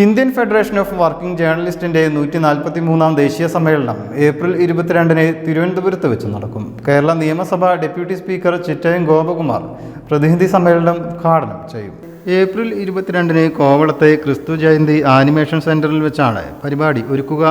Indian federation of working ജേർണലിസ്റ്റിന്റെ നൂറ്റി നാൽപ്പത്തി മൂന്നാം ദേശീയ സമ്മേളനം ഏപ്രിൽ ഇരുപത്തിരണ്ടിന് തിരുവനന്തപുരത്ത് വെച്ച് നടക്കും. കേരള നിയമസഭ ഡെപ്യൂട്ടി സ്പീക്കർ ചിറ്റയം ഗോപകുമാർ പ്രതിനിധി സമ്മേളനം ഉദ്ഘാടനം ചെയ്യും. ഏപ്രിൽ ഇരുപത്തിരണ്ടിന് കോവളത്തെ ക്രിസ്തു ജയന്തി ആനിമേഷൻ സെന്ററിൽ വെച്ചാണ് പരിപാടി ഒരുക്കുക.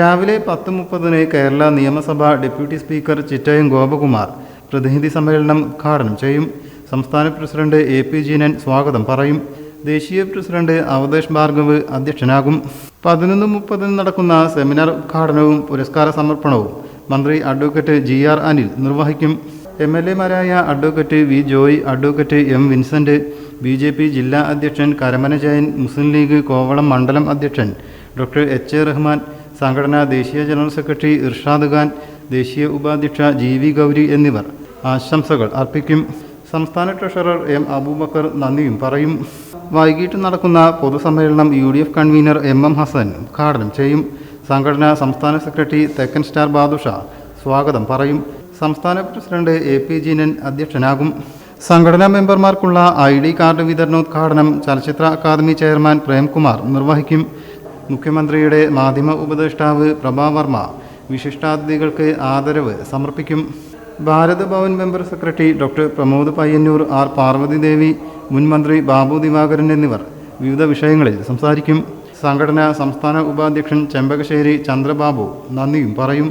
രാവിലെ പത്ത് മുപ്പതിന് കേരള നിയമസഭ ഡെപ്യൂട്ടി സ്പീക്കർ ചിറ്റയം ഗോപകുമാർ പ്രതിനിധി സമ്മേളനം ഉദ്ഘാടനം ചെയ്യും. സംസ്ഥാന പ്രസിഡന്റ് എ പി ജീനൻ സ്വാഗതം പറയും. ദേശീയ പ്രസിഡന്റ് അവതേഷ് ഭാർഗവ് അധ്യക്ഷനാകും. പതിനൊന്ന് മുപ്പതിന് നടക്കുന്ന സെമിനാർ ഉദ്ഘാടനവും പുരസ്കാര സമർപ്പണവും മന്ത്രി അഡ്വക്കേറ്റ് ജി ആർ അനിൽ നിർവഹിക്കും. M L എമാരായ advocate V Joy advocate M Vincent B J P ജില്ലാ അധ്യക്ഷൻ കരമന ജയൻ മുസ്ലിം ലീഗ് കോവളം മണ്ഡലം അധ്യക്ഷൻ ഡോക്ടർ എച്ച് എ റഹ്മാൻ സംഘടനാ ദേശീയ ജനറൽ സെക്രട്ടറി ഇർഷാദ് ഖാൻ ദേശീയ ഉപാധ്യക്ഷ ജി വി ഗൗരി എന്നിവർ ആശംസകൾ അർപ്പിക്കും. സംസ്ഥാന ട്രഷറർ എം അബൂബക്കർ നന്ദിയും പറയും. വൈകിട്ട് നടക്കുന്ന പൊതുസമ്മേളനം U D F convener M M Hasan ഉദ്ഘാടനം ചെയ്യും. സംഘടനാ സംസ്ഥാന സെക്രട്ടറി തെക്കൻ സ്റ്റാർ ബാദുഷ സ്വാഗതം പറയും. സംസ്ഥാന പ്രസിഡന്റ് എ പി ജീനൻ അധ്യക്ഷനാകും. സംഘടനാ മെമ്പർമാർക്കുള്ള ഐ ഡി കാർഡ് വിതരണോദ്ഘാടനം ചലച്ചിത്ര അക്കാദമി ചെയർമാൻ പ്രേംകുമാർ നിർവഹിക്കും. മുഖ്യമന്ത്രിയുടെ മാധ്യമ ഉപദേഷ്ടാവ് പ്രഭാ വർമ്മ വിശിഷ്ടാതിഥികൾക്ക് ആദരവ് സമർപ്പിക്കും. Bharat Bhavan member secretary doctor Pramod Payyanur R Parvathi Devi മുൻ മന്ത്രി ബാബു ദിവാകരൻ എന്നിവർ വിവിധ വിഷയങ്ങളിൽ സംസാരിക്കും. സംഘടന സംസ്ഥാന ഉപാധ്യക്ഷൻ ചെമ്പകശ്ശേരി ചന്ദ്രബാബു നന്ദിയും പറയും.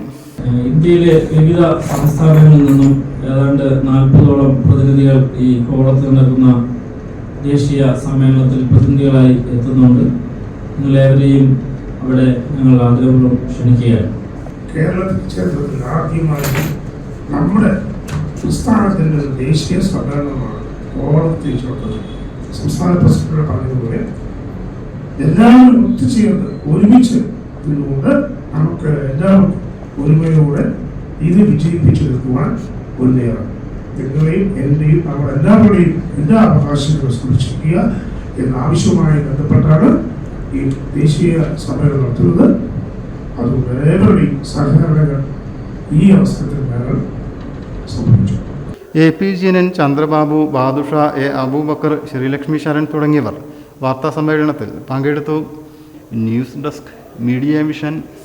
ഇന്ത്യയിലെ വിവിധ സംസ്ഥാനങ്ങളിൽ നിന്നും ഏതാണ്ട് നാൽപ്പതോളം പ്രതിനിധികൾ ഈ കോളത്തിൽ നടക്കുന്ന ദേശീയ സമ്മേളനത്തിൽ പ്രതിനിധികളായി എത്തുന്നുണ്ട്. നിങ്ങളേവരെയും അവിടെ ഞങ്ങൾ ആഗ്രഹപൂർവം ക്ഷണിക്കുകയാണ്. കേരളത്തിൽ ആദ്യമായി നമ്മുടെ സംസ്ഥാനത്തിന്റെ ദേശീയ സമ്മേളനമാണ്. കോവളത്തിൽ ചേർത്തത് സംസ്ഥാന പ്രസിഡന്റ് പറഞ്ഞതുപോലെ എല്ലാവരും ഒത്തുചേർന്ന് ഒരുമിച്ച് നിന്നുകൊണ്ട് നമുക്ക് എല്ലാവർക്കും ഒരുമയോടെ ഇത് വിജയിപ്പിച്ചെടുക്കുവാൻ മുന്നേറാം നിങ്ങളെയും എന്റെയും നമ്മുടെ എല്ലാവരുടെയും എല്ലാ അവകാശങ്ങളും സംരക്ഷിക്കുക എന്ന ആവശ്യവുമായി ബന്ധപ്പെട്ടാണ് ഈ ദേശീയ സമ്മേളനം നടത്തുന്നത്. അതുകൊണ്ട് ഏവരുടെയും സഹകരണങ്ങൾ ഈ അവസരത്തിൽ ഞങ്ങൾ സമർപ്പിച്ചു A P Jeenan Chandrababu Badusha A Aboobacker Sreelakshmi Sharan തുടങ്ങിയവർ വാർത്താ സമ്മേളനത്തിൽ പങ്കെടുത്തു. News desk media vision